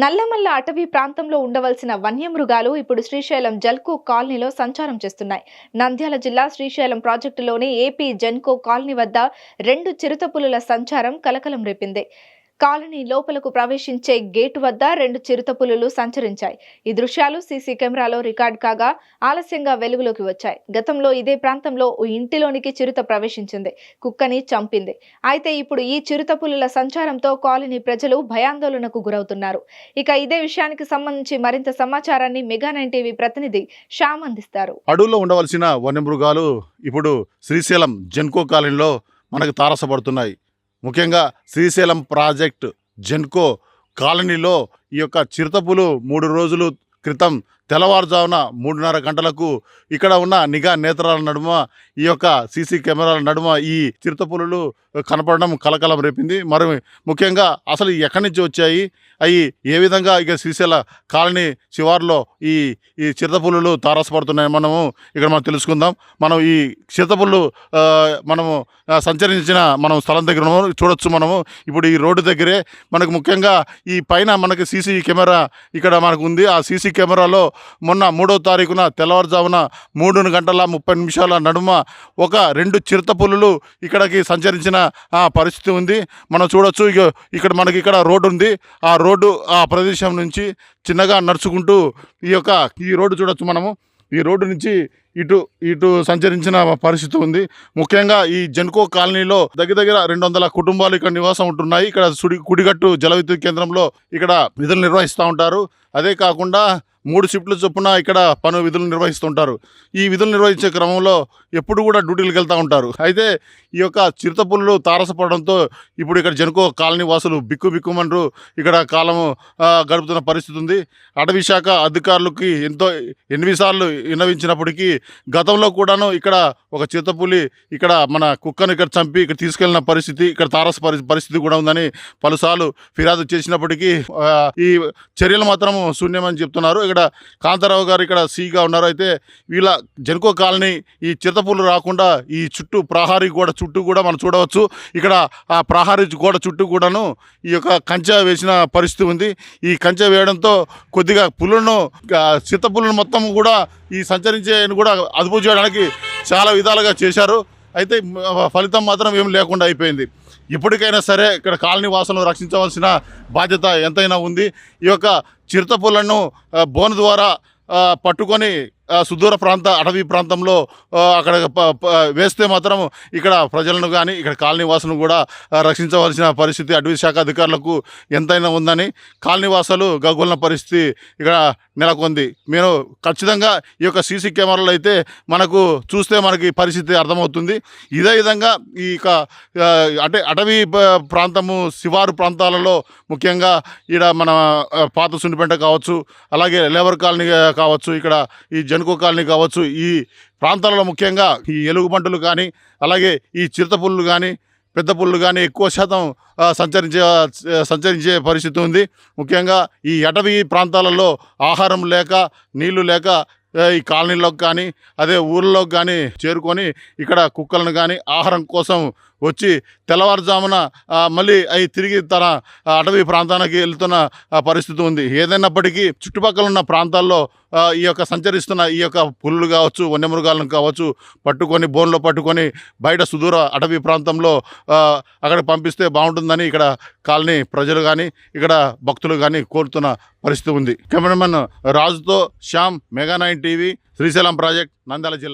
నల్లమల్ల అటవీ ప్రాంతంలో ఉండవలసిన వన్యమృగాలు ఇప్పుడు శ్రీశైలం జల్కో కాలనీలో సంచారం చేస్తున్నాయి. నంద్యాల జిల్లా శ్రీశైలం ప్రాజెక్టులోని ఏపీ జెన్కో కాలనీ వద్ద రెండు చిరుతపులుల సంచారం కలకలం రేపింది. కాలనీ లోపలకు ప్రవేశించే గేటు వద్ద రెండు చిరుతపులులు సంచరించాయి. ఈ దృశ్యాలు సీసీ కెమెరాలో రికార్డ్ కాగా ఆలస్యంగా వెలుగులోకి వచ్చాయి. గతంలో ఇదే ప్రాంతంలో ఓ ఇంటిలోనికి చిరుత ప్రవేశించింది. కుక్కని చంపింది. అయితే ఇప్పుడు ఈ చిరుతపులుల సంచారంతో కాలనీ ప్రజలు భయాందోళనకు గురవుతున్నారు. ఇక ఇదే విషయానికి సంబంధించి మరింత సమాచారాన్ని మెగా నైన్ టీవీ ప్రతినిధి శ్యామ్ అందిస్తారు. అడవుల్లో ఉండవలసిన వన్యమృగాలు ఇప్పుడు శ్రీశైలం జెన్కో కాలనీలో మనకు తారసపడుతున్నాయి. ముఖ్యంగా శ్రీశైలం ప్రాజెక్ట్ జెన్కో కాలనీలో ఈ యొక్క చిరుతపులు మూడు రోజులు క్రితం తెల్లవారుజామున మూడున్నర గంటలకు ఇక్కడ ఉన్న నిఘా నేత్రాల నడుమ ఈ యొక్క సీసీ కెమెరాల నడుమ ఈ చిరుతపులులు కనపడడం కలకలం రేపింది. మరి ముఖ్యంగా అసలు ఎక్కడి నుంచి వచ్చాయి? అవి ఏ విధంగా ఇక శ్రీశైల కాలనీ శివార్లో ఈ ఈ చిరుతపులులు తారసపడుతున్నాయి మనము ఇక్కడ మనం తెలుసుకుందాం. మనం ఈ చిరుతపులు మనము సంచరించిన మనం స్థలం దగ్గర చూడొచ్చు మనము. ఇప్పుడు ఈ రోడ్డు దగ్గరే మనకు ముఖ్యంగా ఈ పైన మనకి సీసీ కెమెరా ఇక్కడ మనకు ఉంది. ఆ సీసీ కెమెరాలో మొన్న మూడో తారీఖున తెల్లవారుజామున మూడు గంటల ముప్పై నిమిషాల నడుమ ఒక రెండు చిరుతపులులు ఇక్కడికి సంచరించిన పరిస్థితి ఉంది. మనం చూడొచ్చు ఇక ఇక్కడ మనకి ఇక్కడ రోడ్డు ఉంది. ఆ రోడ్డు ఆ ప్రదేశం నుంచి చిన్నగా నడుచుకుంటూ ఈ యొక్క ఈ రోడ్డు చూడొచ్చు మనము. ఈ రోడ్డు నుంచి ఇటు ఇటు సంచరించిన పరిస్థితి ఉంది. ముఖ్యంగా ఈ జెన్కో కాలనీలో దగ్గర దగ్గర రెండు వందల కుటుంబాలు ఇక్కడ నివాసం ఉంటున్నాయి. ఇక్కడ సుడి కుడిగట్టు జల విద్యుత్ కేంద్రంలో ఇక్కడ విధులు నిర్వహిస్తూ ఉంటారు. అదే కాకుండా మూడు షిఫ్ట్లు చొప్పున ఇక్కడ పను విధులు నిర్వహిస్తుంటారు ఈ విధులు నిర్వహించే క్రమంలో ఎప్పుడు కూడా డ్యూటీలకు వెళ్తూ ఉంటారు. అయితే ఈ యొక్క చిరుతపుల్లు తారసపడడంతో ఇప్పుడు ఇక్కడ జనుకో కాలనీ వాసులు బిక్కు బిక్కుమంటూ ఇక్కడ కాలము గడుపుతున్న పరిస్థితి ఉంది. అటవీ శాఖ అధికారులకి ఎంతో ఎనిమిది సార్లు విన్నవించినప్పటికీ గతంలో కూడాను ఇక్కడ ఒక చిరుతపులి ఇక్కడ మన కుక్కను ఇక్కడ చంపి ఇక్కడ తీసుకెళ్ళిన పరిస్థితి ఇక్కడ తారస పరిస్థితి కూడా ఉందని పలుసార్లు ఫిర్యాదు చేసినప్పటికీ ఈ చర్యలు మాత్రం శూన్యమని చెప్తున్నారు. ఇక్కడ కాంతారావు గారు ఇక్కడ సీగా ఉన్నారు. అయితే వీళ్ళ జనుకో కాలనీ ఈ చిరుతపులు రాకుండా ఈ చుట్టూ ప్రహారీ గోడ చుట్టూ కూడా మనం చూడవచ్చు. ఇక్కడ ఆ ప్రహారీ గోడ చుట్టూ కూడాను ఈ యొక్క కంచె వేసిన పరిస్థితి ఉంది. ఈ కంచె వేయడంతో కొద్దిగా పులులను చిత్తపులను మొత్తం కూడా ఈ సంచరించే కూడా అదుపు చేయడానికి చాలా విధాలుగా చేశారు. అయితే ఫలితం మాత్రం ఏం లేకుండా అయిపోయింది. ఇప్పటికైనా సరే ఇక్కడ కాలనీ వాసులను రక్షించవలసిన బాధ్యత ఎంతైనా ఉంది. ఈ యొక్క చిరుతపులను బోన్ ద్వారా పట్టుకొని సుదూర ప్రాంత అటవీ ప్రాంతంలో అక్కడ వేస్తే మాత్రం ఇక్కడ ప్రజలను కానీ ఇక్కడ కాలనీవాసులను కూడా రక్షించవలసిన పరిస్థితి అటవీ శాఖ అధికారులకు ఎంతైనా ఉందని కాలనీవాసాలు వాసులు పరిస్థితి ఇక్కడ నెలకొంది. మీరు ఖచ్చితంగా ఈ యొక్క సీసీ కెమెరాలు అయితే మనకు చూస్తే మనకి పరిస్థితి అర్థమవుతుంది. ఇదే విధంగా ఈ యొక్క ఆ, అంటే అటవీ ప్రాంతము శివారు ప్రాంతాలలో ముఖ్యంగా ఇక్కడ మన పాత సుండిపెంట కావచ్చు అలాగే లేబర్ కాలనీ కావచ్చు ఇక్కడ ఈ జనుకో కాలనీ కావచ్చు ఈ ప్రాంతాలలో ముఖ్యంగా ఈ ఎలుగుబంటులు కానీ అలాగే ఈ చిరుతపుళ్ళు కానీ పెద్ద పుల్లు కానీ ఎక్కువ శాతం సంచరించే సంచరించే పరిస్థితి ఉంది. ముఖ్యంగా ఈ అటవీ ప్రాంతాలలో ఆహారం లేక నీళ్ళు లేక ఈ కాలనీలోకి కానీ అదే ఊళ్ళలోకి కానీ చేరుకొని ఇక్కడ కుక్కలను కానీ ఆహారం కోసం వచ్చి తెల్లవారుజామున మళ్ళీ అవి తిరిగి తన అటవీ ప్రాంతానికి వెళ్తున్న పరిస్థితి ఉంది. ఏదైనప్పటికీ చుట్టుపక్కల ఉన్న ప్రాంతాల్లో ఈ యొక్క సంచరిస్తున్న ఈ యొక్క పులులు కావచ్చు వన్యమృగాలను కావచ్చు పట్టుకొని బోన్లో పట్టుకొని బయట సుదూర అటవీ ప్రాంతంలో అక్కడ పంపిస్తే బాగుంటుందని ఇక్కడ కాలనీ ప్రజలు కానీ ఇక్కడ భక్తులు కానీ కోరుతున్న పరిస్థితి ఉంది. కెమెరామెన్ రాజుతో Shyam mega nine TV Srisailam project Nandyal జిల్లా.